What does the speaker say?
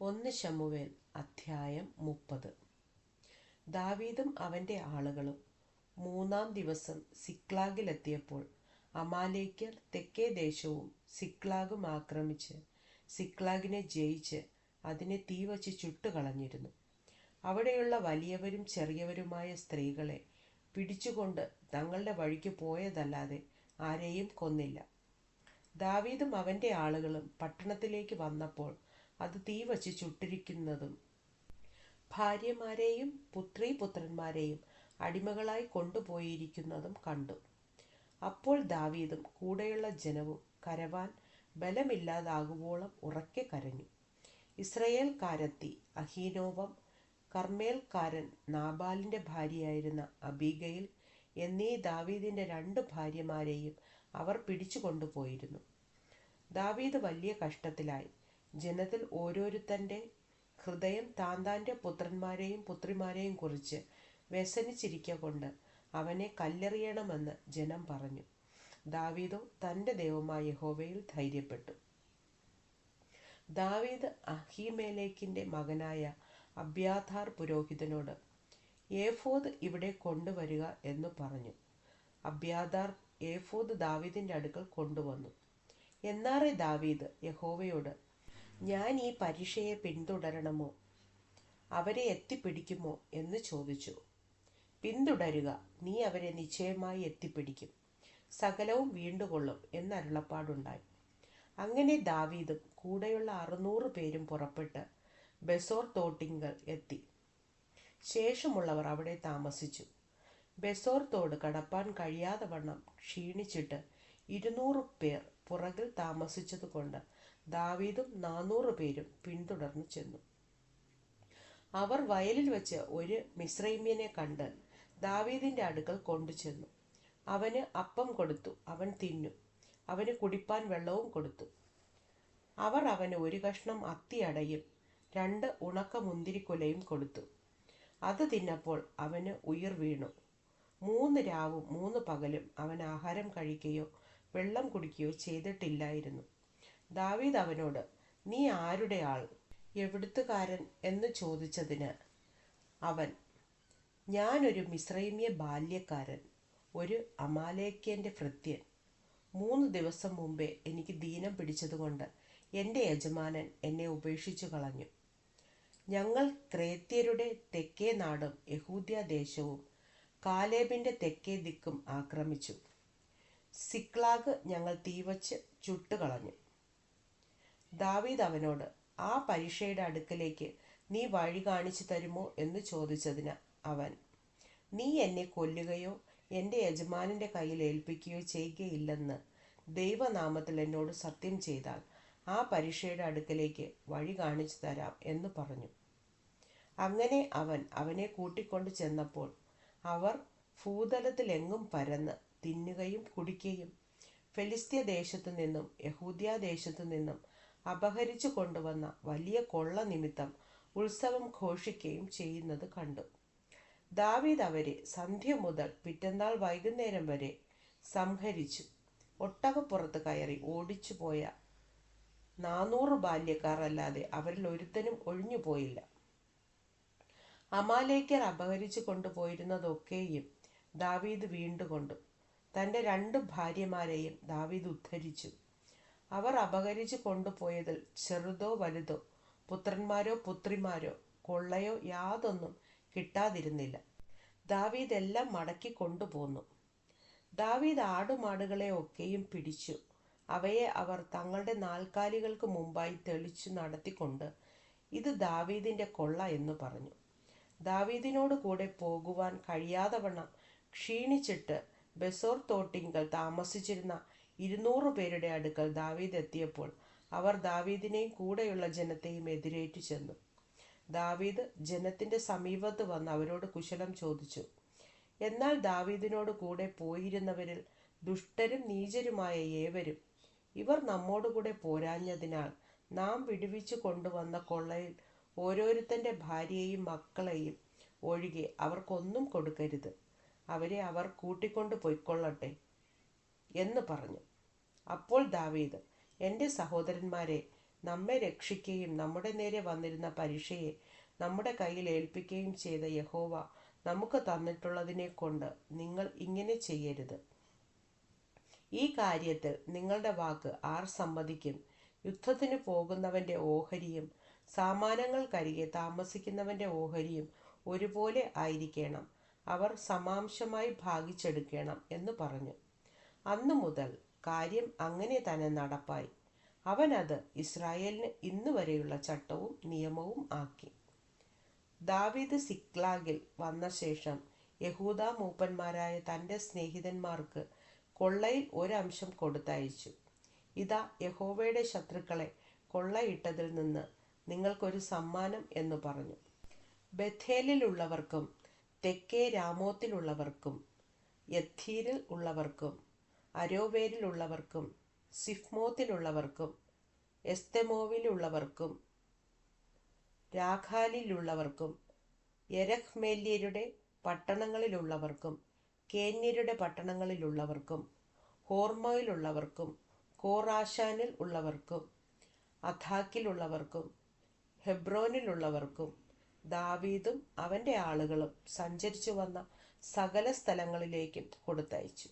ഒന്ന് ശമുവേൽ അധ്യായം മുപ്പത്. ദാവീദും അവന്റെ ആളുകളും മൂന്നാം ദിവസം സിക്ലാഗിലെത്തിയപ്പോൾ അമാലേക്യർ തെക്കേ ദേശവും സിക്ലാഗും ആക്രമിച്ച് സിക്ലാഗിനെ ജയിച്ച് അതിനെ തീവച്ച് ചുട്ടുകളഞ്ഞിരുന്നു. അവിടെയുള്ള വലിയവരും ചെറിയവരുമായ സ്ത്രീകളെ പിടിച്ചുകൊണ്ട് തങ്ങളുടെ വഴിക്ക് പോയതല്ലാതെ ആരെയും കൊന്നില്ല. ദാവീദും അവന്റെ ആളുകളും പട്ടണത്തിലേക്ക് വന്നപ്പോൾ അത് തീവച്ച് ചുട്ടിരിക്കുന്നതും. ഭാര്യമാരെയും പുത്രി പുത്രന്മാരെയും അടിമകളായി കൊണ്ടുപോയിരിക്കുന്നതും കണ്ടു. അപ്പോൾ ദാവീദും കൂടെയുള്ള ജനവും കരവാൻ ബലമില്ലാതാകുവോളം ഉറക്കെ കരഞ്ഞു. ഇസ്രയേൽക്കാരത്തി അഹീനോവം കർമ്മേൽക്കാരൻ നാബാലിന്റെ ഭാര്യയായിരുന്ന അബീഗയിൽ എന്നീ ദാവീദിന്റെ രണ്ട് ഭാര്യമാരെയും അവർ പിടിച്ചു കൊണ്ടുപോയിരുന്നു ദാവീദ് വലിയ കഷ്ടത്തിലായി. ജനത്തിൽ ഓരോരുത്തന്റെ ഹൃദയം താൻ താന്റെ പുത്രന്മാരെയും പുത്രിമാരെയും കുറിച്ച് വ്യസനിച്ചിരിക്ക കൊണ്ട് അവനെ കല്ലെറിയണമെന്ന് ജനം പറഞ്ഞു. ദാവീദോ തന്റെ ദൈവമായ യഹോവയിൽ ധൈര്യപ്പെട്ടു. ദാവീദ് അഹീമേലേക്കിന്റെ മകനായ അബ്യാഥാർ പുരോഹിതനോട് ഏഫോദ് ഇവിടെ കൊണ്ടുവരിക എന്ന് പറഞ്ഞു. അബ്യാദാർ ഏഫോദ് ദാവീദിന്റെ അടുക്കൽ കൊണ്ടുവന്നു. എന്നാറെ ദാവീദ് യഹോവയോട് ഞാൻ ഈ പരീക്ഷയെ പിന്തുടരണമോ? അവരെ എത്തിപ്പിടിക്കുമോ എന്ന് ചോദിച്ചു. പിന്തുടരുക നീ അവരെ നിശ്ചയമായി എത്തിപ്പിടിക്കും. സകലവും വീണ്ടുകൊള്ളും എന്നരുളപ്പാടുണ്ടായി അങ്ങനെ ദാവീദും കൂടെയുള്ള അറുന്നൂറ് പേരും പുറപ്പെട്ട് ബെസോർ തോട്ടിങ്കൽ എത്തി. ശേഷമുള്ളവർ അവിടെ താമസിച്ചു. ബെസോർ തോട് കടപ്പാൻ കഴിയാതെ വണ്ണം ക്ഷീണിച്ചിട്ട് ഇരുന്നൂറ് പേർ പുറകിൽ താമസിച്ചതുകൊണ്ട് ദാവീദും നാനൂറ് പേരും പിന്തുടർന്നു ചെന്നു. അവർ വയലിൽ വെച്ച് ഒരു മിശ്രൈമ്യനെ കണ്ട് ദാവീദിന്റെ അടുക്കൽ കൊണ്ടുചെന്നു അവന് അപ്പം കൊടുത്തു അവൻ തിന്നു. അവന് കുടിപ്പാൻ വെള്ളവും കൊടുത്തു. അവർ അവന് ഒരു കഷ്ണം അത്തിയടയും രണ്ട് ഉണക്ക മുന്തിരിക്കുലയും കൊടുത്തു. അത് തിന്നപ്പോൾ അവന് ഉയിർ വീണു. മൂന്ന് രാവും മൂന്ന് പകലും അവൻ ആഹാരം കഴിക്കുകയോ വെള്ളം കുടിക്കുകയോ ചെയ്തിട്ടില്ലായിരുന്നു. ദാവീദ് അവനോട് നീ ആരുടെ ആൾ? എവിടുത്തുകാരൻ? എന്ന് ചോദിച്ചതിന് അവൻ ഞാനൊരു മിശ്രൈമ്യ ബാല്യക്കാരൻ ഒരു അമാലേക്യന്റെ ഭൃത്യൻ. മൂന്ന് ദിവസം മുമ്പേ എനിക്ക് ദീനം പിടിച്ചതുകൊണ്ട് എന്റെ യജമാനൻ എന്നെ ഉപേക്ഷിച്ചു കളഞ്ഞു. ഞങ്ങൾ ക്രേത്യരുടെ തെക്കേ നാടും യഹൂദ്യ ദേശവും കാലേബിന്റെ തെക്കേ ദിക്കും ആക്രമിച്ചു. സിക്ലാഗ് ഞങ്ങൾ തീവച്ച് ചുട്ടുകളഞ്ഞു. ദാവീദ് അവനോട് ആ പരീക്ഷയുടെ അടുക്കലേക്ക് നീ വഴി കാണിച്ചു തരുമോ? എന്ന് ചോദിച്ചതിന് അവൻ നീ എന്നെ കൊല്ലുകയോ എന്റെ യജമാനന്റെ കയ്യിൽ ഏൽപ്പിക്കുകയോ ചെയ്യുകയില്ലെന്ന് ദൈവനാമത്തിൽ എന്നോട് സത്യം ചെയ്താൽ ആ പരീക്ഷയുടെ അടുക്കലേക്ക് വഴി കാണിച്ചു തരാം എന്ന് പറഞ്ഞു. അങ്ങനെ അവൻ അവനെ കൂട്ടിക്കൊണ്ട് ചെന്നപ്പോൾ അവർ ഭൂതലത്തിലെങ്ങും പരന്ന് തിന്നുകയും കുടിക്കുകയും ഫെലിസ്തീയ ദേശത്തു നിന്നും യഹൂദ്യ ദേശത്തു നിന്നും അപഹരിച്ചു കൊണ്ടുവന്ന വലിയ കൊള്ള നിമിത്തം ഉത്സവം ഘോഷിക്കുകയും ചെയ്യുന്നത് കണ്ടു. ദാവീദ് അവരെ സന്ധ്യ മുതൽ പിറ്റന്നാൾ വൈകുന്നേരം വരെ സംഹരിച്ചു. ഒട്ടകപ്പുറത്ത് കയറി ഓടിച്ചു പോയ നാനൂറ് ബാല്യക്കാർ അല്ലാതെ അവരിൽ ഒരുത്തനും ഒഴിഞ്ഞു പോയില്ല. അമാലേക്കർ അപഹരിച്ചു കൊണ്ടുപോയിരുന്നതൊക്കെയും ദാവീദ് വീണ്ടുകൊണ്ടു തന്റെ രണ്ട് ഭാര്യമാരെയും ദാവീദ് ഉദ്ധരിച്ചു. അവർ അപഹരിച്ചു കൊണ്ടുപോയതിൽ ചെറുതോ വലുതോ പുത്രന്മാരോ പുത്രിമാരോ കൊള്ളയോ യാതൊന്നും കിട്ടാതിരുന്നില്ല. ദാവീദ് എല്ലാം മടക്കി കൊണ്ടുപോന്നു. ദാവീദ് ആടുമാടുകളെ ഒക്കെയും പിടിച്ചു. അവയെ അവർ തങ്ങളുടെ നാൽക്കാലികൾക്ക് മുമ്പായി തെളിച്ചു നടത്തിക്കൊണ്ട് ഇത് ദാവീദിന്റെ കൊള്ള എന്ന് പറഞ്ഞു. ദാവീദിനോട് കൂടെ പോകുവാൻ കഴിയാതെ വണ്ണം ക്ഷീണിച്ചിട്ട് ബെസോർ തോട്ടിങ്കൽ താമസിച്ചിരുന്ന ഇരുന്നൂറ് പേരുടെ അടുക്കൽ ദാവീദ് എത്തിയപ്പോൾ അവർ ദാവീദിനെയും കൂടെയുള്ള ജനത്തെയും എതിരേറ്റു ചെന്നു. ദാവീദ് ജനത്തിന്റെ സമീപത്ത് വന്ന് അവരോട് കുശലം ചോദിച്ചു. എന്നാൽ ദാവീദിനോട് കൂടെ പോയിരുന്നവരിൽ ദുഷ്ടരും നീചരുമായ ഏവരും ഇവർ നമ്മോടുകൂടെ പോരാഞ്ഞതിനാൽ നാം വിടുവിച്ചു കൊണ്ടുവന്ന കൊള്ളയിൽ ഓരോരുത്തന്റെ ഭാര്യയെയും മക്കളെയും ഒഴികെ അവർക്കൊന്നും കൊടുക്കരുത്. അവരെ അവർ കൂട്ടിക്കൊണ്ട് പൊയ്ക്കൊള്ളട്ടെ എന്ന് പറഞ്ഞു. അപ്പോൾ ദാവീദ് എന്റെ സഹോദരന്മാരെ നമ്മെ രക്ഷിക്കുകയും നമ്മുടെ നേരെ വന്നിരുന്ന പരീക്ഷയെ നമ്മുടെ കയ്യിൽ ഏൽപ്പിക്കുകയും ചെയ്ത യഹോവ നമുക്ക് തന്നിട്ടുള്ളതിനെ കൊണ്ട് നിങ്ങൾ ഇങ്ങനെ ചെയ്യരുത്. ഈ കാര്യത്തിൽ നിങ്ങളുടെ വാക്ക് ആർ സമ്മതിക്കും? യുദ്ധത്തിന് പോകുന്നവന്റെ ഓഹരിയും സാമാനങ്ങൾക്കരികെ താമസിക്കുന്നവന്റെ ഓഹരിയും ഒരുപോലെ ആയിരിക്കണം. അവർ സമാംശമായി ഭാഗിച്ചെടുക്കണം എന്ന് പറഞ്ഞു. അന്നു മുതൽ കാര്യം അങ്ങനെ തന്നെ നടപ്പായി. അവനത് ഇസ്രായേലിന് ഇന്ന് വരെയുള്ള ചട്ടവും നിയമവും ആക്കി. ദാവീദ് സിക്ലാഗിൽ വന്ന ശേഷം യഹൂദ മൂപ്പന്മാരായ തന്റെ സ്നേഹിതന്മാർക്ക് കൊള്ളയിൽ ഒരംശം കൊടുത്തയച്ചു. ഇതാ യഹോവയുടെ ശത്രുക്കളെ കൊള്ളയിട്ടതിൽ നിന്ന് നിങ്ങൾക്കൊരു സമ്മാനം എന്ന് പറഞ്ഞു. ബഥേലിലുള്ളവർക്കും തെക്കേ രാമോത്തിലുള്ളവർക്കും യഥീരിൽ ഉള്ളവർക്കും അരോവേരിലുള്ളവർക്കും സിഫ്മോത്തിലുള്ളവർക്കും എസ്തെമോവിലുള്ളവർക്കും രാഖാലിലുള്ളവർക്കും യരഹ്മേല്യരുടെ പട്ടണങ്ങളിലുള്ളവർക്കും കേന്യരുടെ പട്ടണങ്ങളിലുള്ളവർക്കും ഹോർമയിലുള്ളവർക്കും കോറാശാനിൽ ഉള്ളവർക്കും അഥാക്കിലുള്ളവർക്കും ഹെബ്രോനിലുള്ളവർക്കും ദാവീദും അവന്റെ ആളുകളും സഞ്ചരിച്ചു വന്ന സകല സ്ഥലങ്ങളിലേക്കും കൊടുത്തയച്ചു.